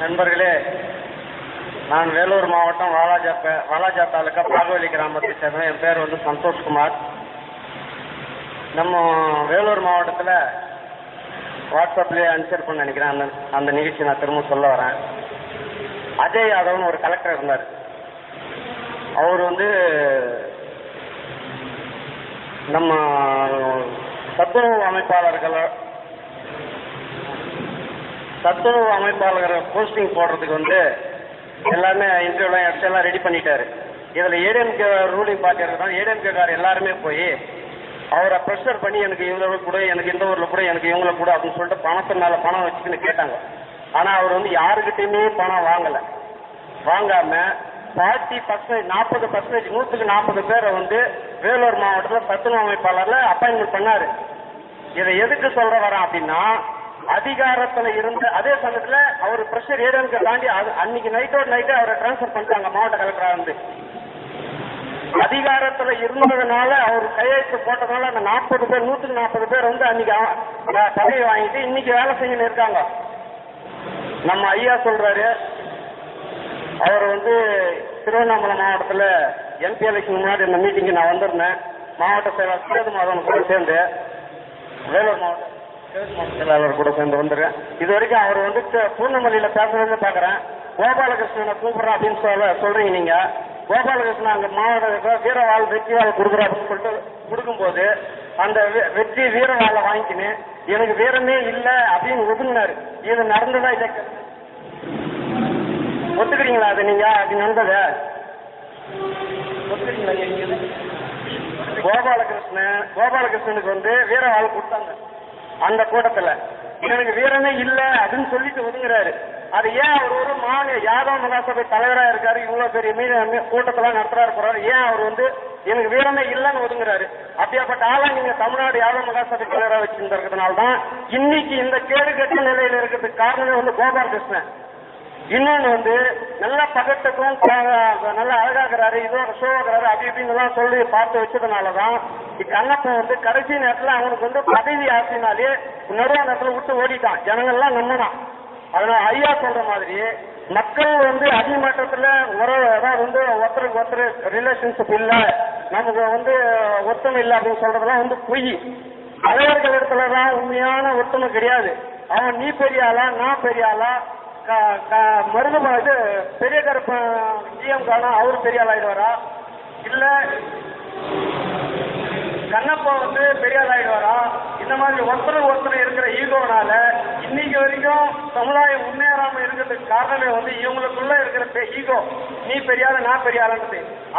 நண்பர்களே நான் வேலூர் மாவட்டம் வாலாஜா வாலாஜா தாலுக்கா பாகவலி கிராமத்தை சேர்ந்தேன் என் பேர் வந்து சந்தோஷ்குமார் நம்ம வேலூர் மாவட்டத்தில் வாட்ஸ்அப்லேயே அனுப்பிச்சிருப்பேன்னு நினைக்கிறேன். அந்த அந்த நிகழ்ச்சி நான் திரும்ப சொல்ல வரேன். அஜய் யாதவ்னு ஒரு கலெக்டர் இருந்தார். அவர் வந்து நம்ம சத்துணவு அமைப்பாளர்கள் சத்துணவு அமைப்பாளர் போஸ்டிங் போடுறதுக்கு வந்து எல்லாமே இன்டர்வியூலாம் எடுத்து எல்லாம் ரெடி பண்ணிட்டாரு. இதில் ஏடிஎம்கே ரூலிங் பார்ட்டி தான். ஏடிஎம்கே கார் எல்லாருமே போய் அவரை ப்ரெஷர் பண்ணி எனக்கு இவ்வளோ கூட எனக்கு இந்த ஊரில் கூட எனக்கு இவங்கள கூட அப்படின்னு சொல்லிட்டு பணத்து மேலே பணம் வச்சுக்கின்னு கேட்டாங்க. ஆனால் அவர் வந்து யாருக்கிட்டையுமே பணம் வாங்கலை. வாங்காம ஃபார்ட்டி பர்சன்டேஜ் நாற்பது பர்சன்டேஜ் நூற்றுக்கு நாற்பது பேரை வந்து வேலூர் மாவட்டத்தில் சத்துணவு அமைப்பாளர்ல அப்பாயின்மெண்ட் பண்ணாரு. இதை எதுக்கு சொல்ற வரேன் அப்படின்னா அதிகாரத்துல இருந்த அதே சமயத்துல அவர் பிரஷர் ஏரியாவுக்கு தாண்டி அது அன்னைக்கு நைட்டோட நைட்டே அவரை டிரான்ஸ்பர் பண்ணிட்டாங்க மாவட்ட கலெக்டரா இருந்து அதிகாரத்துல இருந்ததுனால அவர் கையெழுத்து போட்டதுனால அந்த நாற்பது பேர் நூத்துக்கு நாற்பது பேர் வந்து அன்னைக்கு பதவி வாங்கிட்டு இன்னைக்கு வேலை செஞ்சுன்னு இருக்காங்க. நம்ம ஐயா சொல்றாரு அவர் வந்து திருவண்ணாமலை மாவட்டத்தில் எம்பி எலெக்ஷன் முன்னாடி இந்த மீட்டிங்கு நான் வந்திருந்தேன். மாவட்ட செயலாளர் சேது மாதவன் கூட சேர்ந்து வேலூர் மாவட்டம் செயலாளர் கூட சேர்ந்து வந்துடுறேன் இது வரைக்கும் அவர் வந்து பூர்ணமல்லியில பூர்ணமல்லியில் பாக்குறேன். பார்க்குறேன் கோபாலகிருஷ்ணனை கூப்பிட்றேன் அப்படின்னு சொல்ல சொல்றீங்க நீங்க. கோபாலகிருஷ்ணன் அங்க மாவட்ட வீரவாள் வெற்றிவாள் கொடுக்குறோம் அப்படின்னு சொல்லிட்டு கொடுக்கும்போது அந்த வெ- வெற்றி வீரவாளை வாங்கிக்கின்னு எனக்கு வீரமே இல்லை அப்படின்னு ஒதுங்கினாரு இது நடந்ததா இதை ஒத்துக்கிறீங்களா அது நீங்க? அது நடந்தது? ஒத்துக்கிறீங்களா? கோபாலகிருஷ்ணன் கோபாலகிருஷ்ணனுக்கு வந்து வீரவாள் கொடுத்தாங்க. அந்த கூட்டத்துல. எனக்கு வீரனே இல்ல அப்படின்னு சொல்லிட்டு ஒதுங்குறாரு. அது ஏன் அவர் ஒரு மாநில யாதவ மகாசபை தலைவரா இருக்காரு? இவ்வளவு பெரிய மீ கூட்டத்தெல்லாம் நடத்துறாரு போறாரு. ஏன் அவர் வந்து எனக்கு வீரமே இல்லைன்னு ஒதுங்குறாரு? அப்படியாப்பட்ட ஆளா நீங்க தமிழ்நாடு யாதவ மகாசபை தலைவரா வச்சிருந்திருக்கிறதுனால தான் இன்னைக்கு இந்த கேடு கட்ட நிலையில இருக்கிறதுக்கு காரணமே வந்து கோபாலகிருஷ்ணன். இன்னொன்னு வந்து நல்ல பதட்டத்தும் நல்லா நல்ல அழகாகிறாரு இதோ ஷோவாகிறாரு அப்படி இப்படின்னு சொல்லி பார்த்து வச்சதுனாலதான் கண்ணப்பன் வந்து கடைசி நேரத்துல அவனுக்கு வந்து பதவி ஆசினாலே நிறைய நேரத்துல விட்டு ஓடிட்டான். ஜனங்கள்லாம் நம்பினான். அதனால ஐயா சொல்ற மாதிரி மக்கள் வந்து அடிமட்டத்துல உறவு அதாவது வந்து ஒருத்தருக்கு ஒருத்தர் ரிலேஷன்ஷிப் இல்ல. நமக்கு வந்து ஒத்துமை இல்லை அப்படின்னு சொல்றதெல்லாம் வந்து பொய். தலைவர்கள் இடத்துல தான் உண்மையான ஒத்துமை கிடையாது. அவன் நீ பெரிய ஆளா நான் பெரிய ஆளா மருது இது பெரிய கருப்பன் ஜிஎம் காணும் அவர் பெரிய ஆளாயிடுவாரா? இல்ல கண்ணப்பா வந்து பெரிய ஆளாயிடுவாரா? இந்த மாதிரி ஒருத்தர் ஒருத்தர் இருக்கிற ஈகோனால இன்னைக்கு வரைக்கும் சமுதாயம் முன்னேறாம இருக்கிறதுக்கு காரணமே வந்து இவங்களுக்குள்ள இருக்கிற ஈகோ. நீ பெரியால நான் பெரிய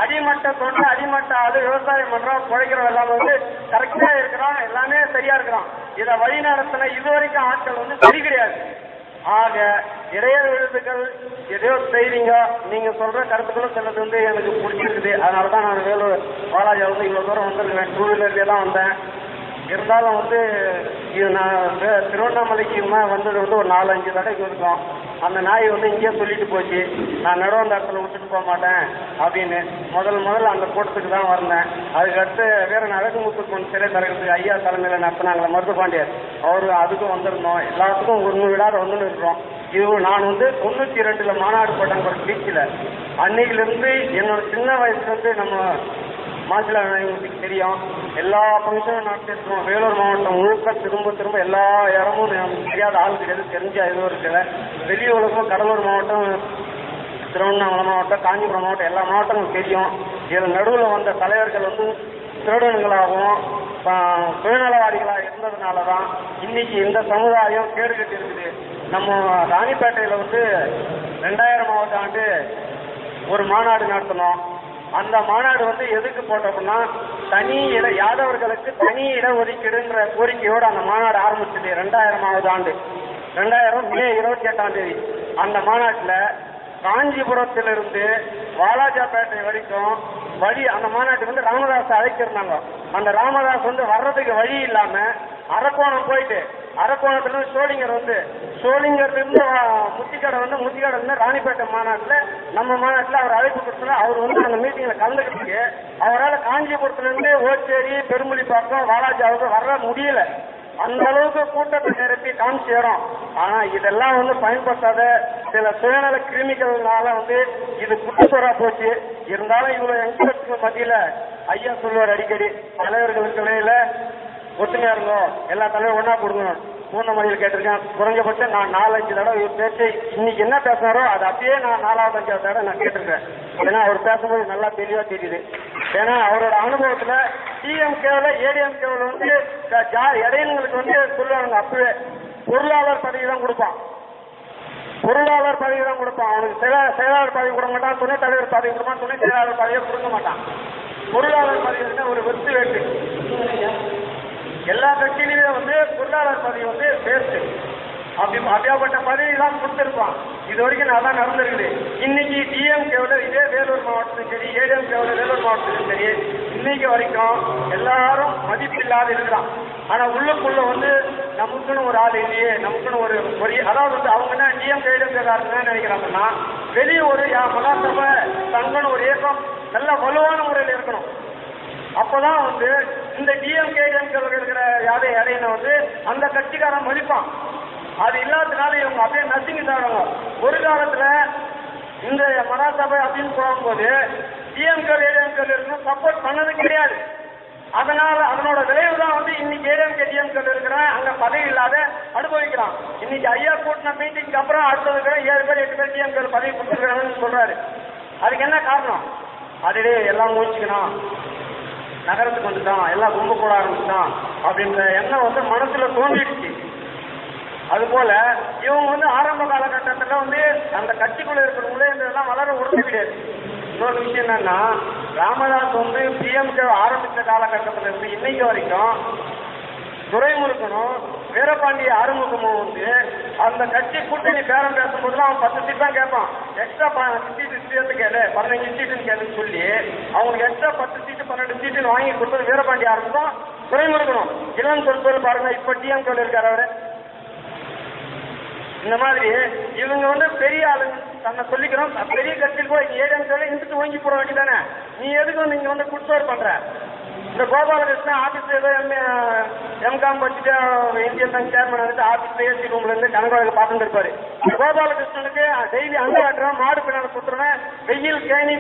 அடிமட்ட தொண்டு அடிமட்ட அது விவசாயம் பண்றான் குழைக்கிறவன் எல்லாமே வந்து கரெக்டா இருக்கிறான் எல்லாமே சரியா இருக்கிறான். இதை வழி நடத்தின இது வரைக்கும் ஆட்கள் வந்து சரி கிடையாது. ஆக இடைய எழுத்துக்கள் எதையோ செய்றீங்க நீங்க சொல்ற கருத்துக்களும் சிலது வந்து எனக்கு பிடிச்சிருக்குது. அதனாலதான் நான் வேலூர் பாலாஜி வந்து இவ்வளவு தூரம் வந்து டூ வீலர்லேயே தான் வந்தேன். இருந்தாலும் வந்து இது நான் திருவண்ணாமலைக்கு வந்தது வந்து ஒரு நாலஞ்சு தடவைக்கு இருக்கும் அந்த நாய் வந்து இங்கேயே சொல்லிட்டு போச்சு. நான் நடுவ அந்த இடத்துல விட்டுட்டு போக மாட்டேன் அப்படின்னு முதல் முதல்ல அந்த கூட்டத்துக்கு தான் வந்தேன். அதுக்கடுத்து வேற குணம் சிறை திறக்கிறதுக்கு ஐயா தலைமையில் நடத்தினாங்களே மருதுபாண்டியர் அவரு அதுக்கும் வந்திருந்தோம். எல்லாத்துக்கும் ஒன்று விடாத வந்துன்னு இருக்கிறோம். இது நான் வந்து தொண்ணூற்றி ரெண்டுல மாநாடு போட்டாங்க ஒரு பீச்சில் அன்னையிலிருந்து என்னோட சின்ன வயசுலேருந்து நம்ம மாசிலா தெரியும். எல்லா ஃபங்க்ஷனும் நடத்திருக்கோம் வேலூர் மாவட்டம் முழுக்க திரும்ப திரும்ப எல்லா இடமும் தெரியாத ஆள் கிடையாது தெரிஞ்ச எதுவும் இருக்கல வெளி உலகம் கடலூர் மாவட்டம் திருவண்ணாமலை மாவட்டம் காஞ்சிபுரம் மாவட்டம் எல்லா மாவட்டங்களும் தெரியும். இதில் நடுவில் வந்த தலைவர்கள் வந்து திருடன்களாகவும் சுயநலவாதிகளாக இருந்ததுனால தான் இன்னைக்கு இந்த சமுதாயம் கேடுகட்டு இருக்குது நம்ம ராணிப்பேட்டையில் வந்து ரெண்டாயிரமாவது ஆண்டு ஒரு மாநாடு நடத்தினோம். அந்த மாநாடு வந்து எதுக்கு போட்டோம்னா தனி இட யாதவர்களுக்கு தனி இட ஒதுக்கீடுங்கிற கோரிக்கையோடு அந்த மாநாடு ஆரம்பிச்சது ரெண்டாயிரமாவது ஆண்டு. ரெண்டாயிரம் மே இருபத்தி எட்டாம் தேதி. அந்த மாநாட்டில் காஞ்சிபுரத்திலிருந்து வாலாஜாபேட்டை வரைக்கும் வழி அந்த மாநாட்டுக்கு வந்து ராமதாஸ் அழைச்சிருந்தாங்க. அந்த ராமதாஸ் வந்து வர்றதுக்கு வழி இல்லாம அரக்கோணம் போயிட்டு அரக்கோணத்துல இருந்து வந்து சோழிங்கர்ல இருந்து வா- முத்திக்கடை வந்து முத்திக்கடை வந்து ராணிப்பேட்டை மாநாட்டுல நம்ம மாநாட்டுல அவர் அழைப்பு கொடுத்தா அவர் வந்து அந்த மீட்டிங்ல கலந்துக்கிட்டு அவரால் காஞ்சிபுரத்துல இருந்து ஓச்சேரி பெருமொழிப்பாக்கம் வாலாஜாவுக்கு வர முடியல. அந்த அளவுக்கு கூட்டத்தை நிரப்பி காமிச்சிடும் ஆனா இதெல்லாம் வந்து பயன்படுத்தாத சில சுயநல கிருமிகள்னால வந்து இது குட்டுச்சோரா போச்சு. இருந்தாலும் இவ்வளவு யங்ஸ்டர்ஸ்க்கு மத்தியில ஐயா சொல்லுவார் அடிக்கடி தலைவர்களுக்கு இடையில ஒத்துமையா இருந்தோம் எல்லா தலைவரும் ஒன்னா கொடுங்க. பூர்ணமணியில் கேட்டிருக்கேன். குறைஞ்சபட்சம் நான் நாலஞ்சு தடவை இவர் பேச்சு இன்னைக்கு என்ன பேசுனாரோ அது அப்படியே நான் நாலாவது அஞ்சாவது தடவை நான் கேட்டிருக்கேன். ஏன்னா அவர் பேசும்போது நல்லா தெளிவா தெரியுது. ஏன்னா அவரோட அனுபவத்துல டிஎம்கேவில் ஏடிஎம்கேவில் வந்து இடையிலங்களுக்கு ஜா- இடையினங்களுக்கு வந்து சொல்லுவாங்க அப்பவே. பொருளாளர் பதவி தான் கொடுப்பான். பொருளாளர் பதவி தான் கொடுப்பான். அவனுக்கு செயலா- செயலாளர் பதவி கொடுக்க மாட்டான் துணைத் தலைவர் பதவி கொடுப்பான் துணை செயலாளர் பதவியை கொடுக்க மாட்டான். பொருளாளர் பதவி ஒரு வெற்றி வேட்டு. எல்லா கட்சியிலுமே வந்து பொருளாளர் பதவி வந்து வேஸ்ட் அப்படி அப்படியாப்பட்ட பதவி தான் கொடுத்துருப்பான். இது வரைக்கும் நான் தான் நடந்திருக்குது. இன்னைக்கு டிஎம்கேவில் இதே வேலூர் மாவட்டத்திலும் சரி ஏடிஎம்கேவில் வேலூர் மாவட்டத்திலும் சரி இன்னைக்கு வரைக்கும் எல்லாரும் மதிப்பு இல்லாத இருக்கிறான் ஆனா உள்ளுக்குள்ள வந்து நமக்குன்னு ஒரு ஆள் இல்லையே நமக்குன்னு ஒரு ஒரு அதாவது வந்து அவங்க என்ன டிஎம்கே ஏடிஎம்கேக்காரங்க நினைக்கிறாங்கன்னா வெளியே ஒரு யா- மகாசபை தங்கன்னு ஒரு இயக்கம் நல்ல வலுவான முறையில் இருக்கணும். அப்பதான் வந்து இந்த டிஎம்கே இருக்கிற யாரை இடையில வந்து அந்த கட்சிக்காரன் மதிப்பான். அது இல்லாததுனால இவங்க அப்படியே நசுங்கி தராங்க ஒரு காலத்துல இந்த மராசபை அப்படின்னு போகும்போது டிஎம்கே ஏடிஎம்கே சப்போர்ட் பண்ணது கிடையாது. அதனால அதனோட விளைவு தான் வந்து இன்னைக்கு ஏடிஎம்கே டிஎம்கே இருக்கிறேன் அங்க பதவி இல்லாத அனுபவிக்கிறான். இன்னைக்கு ஐயா கூட்டின மீட்டிங்க்கு அப்புறம் அடுத்தது ஏழு பேர் எட்டு பேர் டிஎம்கே பதவி கொடுத்துருக்காங்கன்னு சொல்றாரு. அதுக்கு என்ன காரணம்? அதுலேயே எல்லாம் மூச்சுக்கணும் நகரத்துக்கு வந்துட்டான் எல்லாம் கும்ப போட ஆரம்பிச்சுட்டான் அப்படின்ற எண்ணம் வந்து மனசுல தோன்றிடுச்சு. அதுபோல இவங்க வந்து ஆரம்ப காலகட்டத்துல வந்து அந்த கட்சிக்குள்ள இருக்கிறவங்களே இதெல்லாம் வளர விடுறது கிடையாது இன்னொரு விஷயம் என்னன்னா ராமதாஸ் வந்து பிஎம்கே ஆரம்பித்த காலகட்டத்துல இருந்து இன்னைக்கு வரைக்கும் துரைமுருகனும் வீரபாண்டிய ஆறுமுகமும் வந்து அந்த கட்சி கூட்டணி பேரம் பேசும்போது அவன் பத்து சீட் தான் கேட்பான் எக்ஸ்ட்ரா சீட்டு பதினஞ்சு சீட்டுன்னு கேட்டு சொல்லி அவங்களுக்கு எக்ஸ்ட்ரா பத்து சீட்டு பன்னெண்டு சீட்டுன்னு வாங்கி கொடுத்தது வீரபாண்டிய ஆறுமுகம் துரைமுருகனும் இளம் சொல்பவர் பாருங்க இப்ப டிஎம்கேல இருக்காரு அவரு. இந்த மாதிரி இவங்க வந்து பெரிய ஆளுங்க தன்னை சொல்லிக்கிறோம் பெரிய கட்சியில் போய் ஏடிஎம் சொல்லி இந்துட்டு வாங்கி போட வேண்டியதானே நீ எதுக்கு வந்து இங்க வந்து குட்சோர் பண்ற? இந்த கோபாலகிருஷ்ணன் ஆபீஸ் ஏதோ எம்காம் படிச்சுட்டு இந்தியன் பேங்க் சேர்மன் வந்துட்டு ஆபீஸ்ல ஏசி ரூம்ல இருந்து கணக்கு பார்த்துட்டு இருப்பாரு. கோபாலகிருஷ்ணனுக்கு டெய்லி அந்த காட்டுறோம் மாடு பின்னால கொடுத்துருவேன் வெயில் கேணி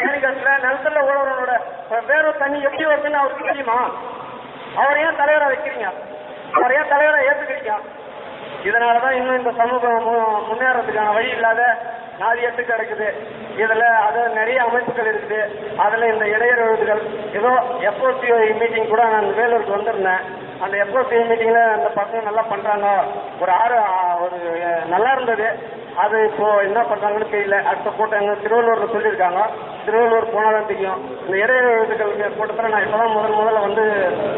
கேணி காட்டுல நிலத்துல உழவனோட வேற தண்ணி எப்படி வருதுன்னு அவருக்கு தெரியுமா? அவர் ஏன் தலைவரா வைக்கிறீங்க? அவர் ஏன் தலைவரா ஏத்துக்கிறீங்க? இதனாலதான் இன்னும் இந்த சமூகம் மு- முன்னேறதுக்கான வழி இல்லாத நாதியத்து கிடக்குது. இதுல அது நிறைய அமைப்புகள் இருக்குது. அதுல இந்த இடையறுகள் ஏதோ எஃப்ஓசி மீட்டிங் கூட நான் வேலூருக்கு வந்திருந்தேன். அந்த எஃப்ஓசி மீட்டிங்ல அந்த பசங்க நல்லா பண்றாங்க. ஒரு ஆறு ஒரு நல்லா இருந்தது. அது இப்போ என்ன பண்றாங்கன்னு தெரியல. அடுத்த கூட்டம் எங்க திருவள்ளூர்ல சொல்லியிருக்காங்க. திருவள்ளூர் போனாலும் தெரியும். இந்த இடையறுகள் கூட்டத்தில் நான் இப்பதான் முதல் முதல்ல வந்து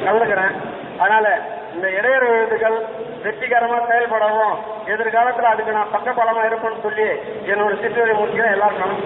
கலந்துக்கிறேன். அதனால இந்த இடையர் விருதுகள் வெற்றிகரமா செயல்படவும். எதிர்காலத்துல அதுக்கு நான் பக்க பலமா இருப்பேன்னு சொல்லி என்னோட சிற்றுரை முடிக்கிறேன் எல்லாருக்கும்